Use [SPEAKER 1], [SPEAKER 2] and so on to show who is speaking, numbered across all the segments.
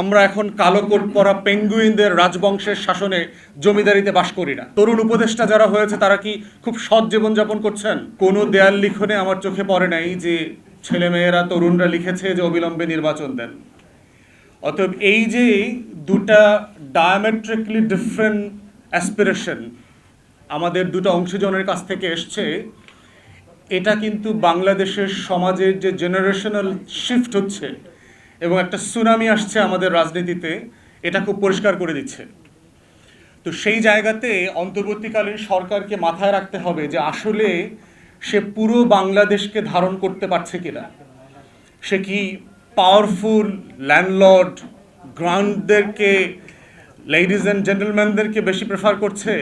[SPEAKER 1] আমরা এখন কালো কোট পরা পেঙ্গুইনদের রাজবংশের শাসনে জমিদারিতে বাস করি না। তরুণ উপদেষ্টা যারা হয়েছে, তারা কি খুব সৎ জীবনযাপন করছেন? কোনো দেয়াল লিখনে আমার চোখে পড়ে নাই যে ছেলেমেয়েরা, তরুণরা লিখেছে যে অবিলম্বে নির্বাচন দেন। অতএব এই যে দুটা ডায়ামেট্রিকলি ডিফারেন্ট অ্যাসপিরেশন আমাদের দুটো অংশজনের কাছ থেকে এসছে, এটা কিন্তু বাংলাদেশের সমাজের যে জেনারেশনাল শিফট হচ্ছে এবং একটা সুনামি আসছে আমাদের রাজনীতিতে, এটা খুব পরিষ্কার করে দিচ্ছে। তো সেই জায়গাতে অন্তর্বর্তীকালীন সরকারকে মাথায় রাখতে হবে যে আসলে সে পুরো বাংলাদেশকে ধারণ করতে পারছে কিনা। সে কি পাওয়ারফুল ল্যান্ডলর্ড গ্রাউন্ডদেরকে লেডিজ অ্যান্ড জেন্টেলম্যানদেরকে বেশি প্রেফার করছে?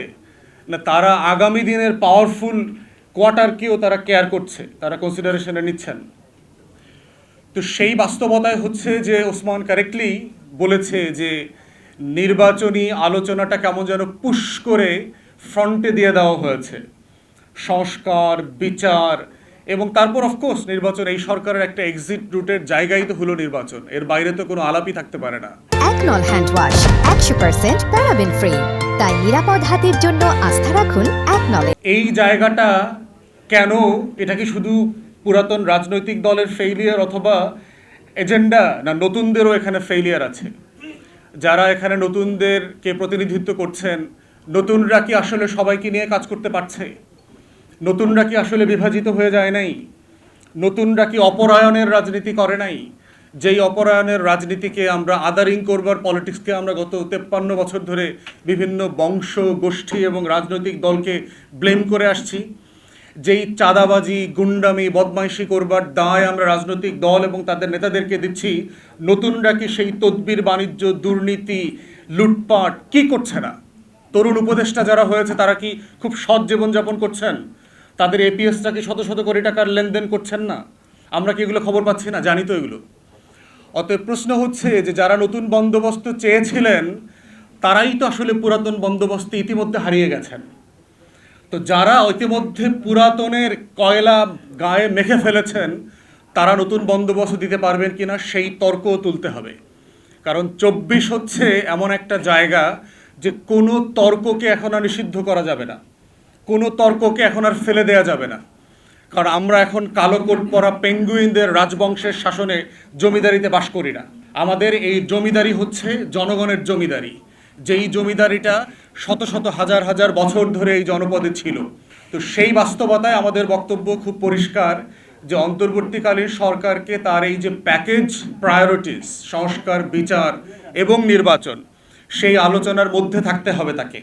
[SPEAKER 1] না তারা আগামী দিনের পাওয়ারফুল কোয়ার্টারকেও তারা কেয়ার করছে, তারা কনসিডারেশনে নিচ্ছেন? তো সেই বাস্তবতায় হচ্ছে যে ওসমান কারেক্টলি বলেছে যে নির্বাচনী আলোচনাটা কেমন যেন পুশ করে ফ্রন্টে দিয়ে দেওয়া হয়েছে। সংস্কার বিচার এবং তারপর অফকোর্স নির্বাচন এই সরকারের একটা এক্সিট রুটের জায়গাই তো হলো নির্বাচন। এর বাইরে তো কোনো আলাপই থাকতে পারে না।
[SPEAKER 2] একনল হ্যান্ড ওয়াশ একশো পার্সেন্ট প্যারাবেন ফ্রি তাই নিরাপদ হাতের জন্য আস্থা রাখুন একনলে
[SPEAKER 1] এই জায়গাটা কেন? এটা কি শুধু পুরাতন রাজনৈতিক দলের ফেইলিয়ার অথবা এজেন্ডা না, নতুনদেরও এখানে ফেইলিয়ার আছে। যারা এখানে নতুনদেরকে প্রতিনিধিত্ব করছেন, নতুনরা কি আসলে সবাইকে নিয়ে কাজ করতে পারছে? নতুনরা কি আসলে বিভাজিত হয়ে যায় নাই? নতুনরা কি অপরায়ণের রাজনীতি করে নাই? যেই অপরায়ণের রাজনীতিকে আমরা আদারিং করবার পলিটিক্সকে আমরা গত তেপ্পান্ন বছর ধরে বিভিন্ন বংশ গোষ্ঠী এবং রাজনৈতিক দলকে ব্লেম করে আসছি। যেই চাঁদাবাজি, গুন্ডামি, বদমাইশি করবার দায় আমরা রাজনৈতিক দল এবং তাদের নেতাদেরকে দিচ্ছি, নতুনরা কি সেই তদবির, বাণিজ্য, দুর্নীতি, লুটপাট কি করছে না? তরুণ উপদেষ্টা যারা হয়েছে, তারা কি খুব সৎ জীবনযাপন করছেন? তাদের এপিএসটা কি শত শত কোটি টাকার লেনদেন করছেন না? আমরা কি এগুলো খবর পাচ্ছি না? জানি তো এগুলো। অতএব প্রশ্ন হচ্ছে যে, যারা নতুন বন্দোবস্ত চেয়েছিলেন, তারাই তো আসলে পুরাতন বন্দোবস্ত ইতিমধ্যে হারিয়ে গেছেন। তো যারা ইতিমধ্যে পুরাতনের কয়লা গায়ে মেখে ফেলেছেন, তারা নতুন বন্দোবস্ত দিতে পারবেন কিনা সেই তর্কও তুলতে হবে। কারণ চব্বিশ হচ্ছে এমন একটা জায়গা যে কোনো তর্ককে এখন আর নিষিদ্ধ করা যাবে না। কোনো তর্ককে এখন আর ফেলে দেওয়া যাবে না। কারণ আমরা এখন কালো কোট পরা পেঙ্গুইনদের রাজবংশের শাসনে জমিদারিতে বাস করি না। আমাদের এই জমিদারি হচ্ছে জনগণের জমিদারি। যেই জমিদারিটা শত শত হাজার হাজার বছর ধরে এই জনপদে ছিল। তো সেই বাস্তবতায় আমাদের বক্তব্য খুব পরিষ্কার যে অন্তর্বর্তীকালীন সরকারকে তার এই যে প্যাকেজ প্রায়োরিটিস, সংস্কার, বিচার এবং নির্বাচন, সেই আলোচনার মধ্যে থাকতে হবে তাকে।